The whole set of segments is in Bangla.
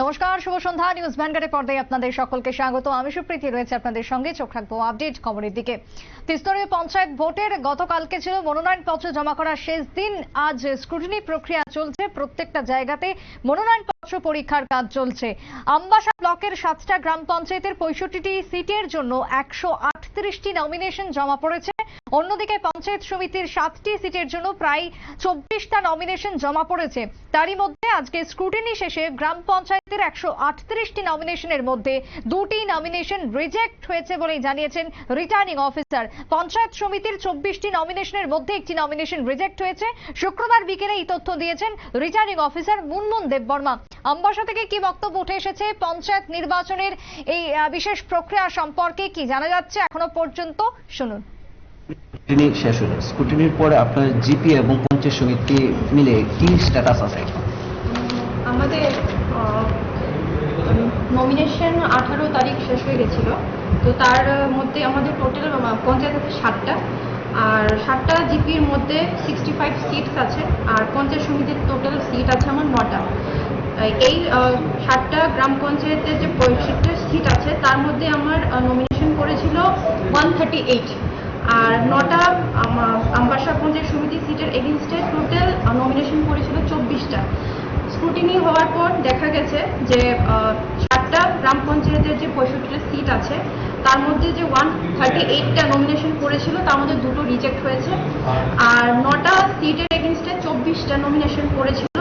নমস্কার, শুভ সন্ধ্যা। নিউজ ভ্যানগার্ডের পর্দায় আপনাদের সকলকে স্বাগত। আমি সুপ্রীতি, রয়েছে আপনাদের সঙ্গে। চোখ রাখব আপডেট খবরের দিকে। তিস্তরীয় পঞ্চায়েত ভোটের গতকালকে ছিল মনোনয়নপত্র জমা করার শেষ দিন। আজ স্ক্রুটিনি প্রক্রিয়া চলছে প্রত্যেকটা জায়গাতে। মনোনয়নপত্র পরীক্ষার কাজ চলছে। আমবাসা ব্লকের সাতটা গ্রাম পঞ্চায়েতের পঁয়ষট্টিটি সিটের জন্য একশো আটত্রিশটি নমিনেশন জমা পড়েছে। অন্যদিকে পঞ্চায়েত সমিতির সাতটি সিটের জন্য প্রায় চব্বিশটা নমিনেশন জমা পড়েছে। তারই মধ্যে আজকে স্ক্রুটিনি শেষে গ্রাম পঞ্চায়েতের একশো আটত্রিশটি নমিনেশনের মধ্যে দুটি নমিনেশন রিজেক্ট হয়েছে বলেই জানিয়েছেন রিটার্নিং অফিসার পঞ্চায়েত সমিতির চব্বিশটি নমিনেশনের মধ্যে একটি নমিনেশন রিজেক্ট হয়েছে। শুক্রবার বিকেলে এই তথ্য দিয়েছেন রিটার্নিং অফিসার মুনমুন দেববর্মা। আমবাসা থেকে কি বক্তব্য উঠে এসেছে? পঞ্চায়েত নির্বাচনের এই বিশেষ প্রক্রিয়া সম্পর্কে কি জানা যাচ্ছে? এখনও পর্যন্ত শুনুন। স্কুটিনি শেষ হলো। স্কুটিনির পরে আপনার জিপি এবং পঞ্চায়েত সমিতি মিলে কি স্ট্যাটাস আছে আমাদের নমিনেশন আঠারো তারিখ শেষ হয়ে গেছিল। তো তার মধ্যে আমাদের টোটাল পঞ্চায়েত আছে সাতটা। আর সাতটা জিপির মধ্যে সিক্সটি ফাইভ সিটস আছে। আর পঞ্চায়েত সমিতির টোটাল সিট আছে আমার নটা। এই সাতটা গ্রাম পঞ্চায়েতের যে পঁয়ষট্টি সিট আছে, তার মধ্যে আমার নমিনেশন করেছিল ওয়ান থার্টি এইট আর নটা আমা- আমবাসা পঞ্চায়েত সমিতি সিটের এগেনস্টে টোটাল নমিনেশন করেছিল চব্বিশটা। স্ক্রুটিনি হওয়ার পর দেখা গেছে যে সাতটা গ্রাম পঞ্চায়েতের যে পঁয়ষট্টিটা সিট আছে, তার মধ্যে যে ওয়ান থার্টি এইটটা নমিনেশন করেছিল, তার মধ্যে দুটো রিজেক্ট হয়েছে। আর নটা সিটের এগেনস্টে চব্বিশটা নমিনেশন করেছিল।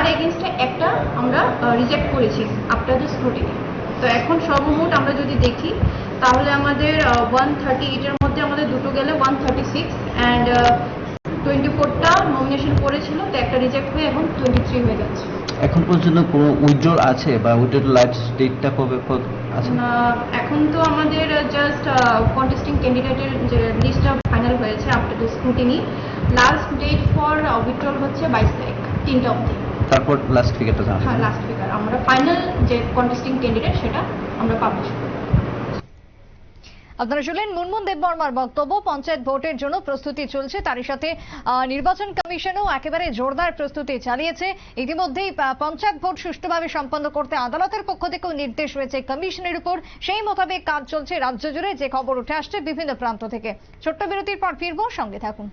তার এগেনস্টে একটা আমরা রিজেক্ট করেছি আফটার দ্য স্ক্রুটিনি তো এখন সর্বমোট আমরা যদি দেখি তাহলে আমাদের ওয়ান থার্টি এইটের মধ্যে আমাদের দুটো গেলে one thirty six and twenty ফোরটা নমিনেশন করেছিল তো একটা রিজেক্ট হয়ে এখন টোয়েন্টি থ্রি হয়ে যাচ্ছে। এখন পর্যন্ত কোনো উইথড্রল আছে বা উইথড্রল লাস্ট ডেটটা কবে আছে? এখন তো আমাদের জাস্ট কন্টেস্টিং ক্যান্ডিডেটের যে লিস্টটা ফাইনাল হয়েছে after the scrutiny last date for withdrawal হচ্ছে বাইশ তারিখ তিনটা অবধি। তারপর লাস্ট ফিগারটা জানা হ্যাঁ লাস্ট ফিগার আমরা ফাইনাল যে কন্টেস্টিং ক্যান্ডিডেট সেটা আমরা পাবলিশ করব। আপনারা শুনলেন মুনমুন দেববর্মার বক্তব্য। পঞ্চায়েত ভোটের জন্য প্রস্তুতি চলছে। তারই সাথে নির্বাচন কমিশনও একেবারে জোরদার প্রস্তুতি চালিয়েছে। ইতিমধ্যেই পঞ্চায়েত ভোট সুষ্ঠুভাবে সম্পন্ন করতে আদালতের পক্ষ থেকেও নির্দেশ রয়েছে কমিশনের উপর। সেই মোতাবেক কাজ চলছে রাজ্য জুড়ে। যে খবর উঠে আসছে বিভিন্ন প্রান্ত থেকে। ছোট্ট বিরতির পর ফিরবো। সঙ্গে থাকুন।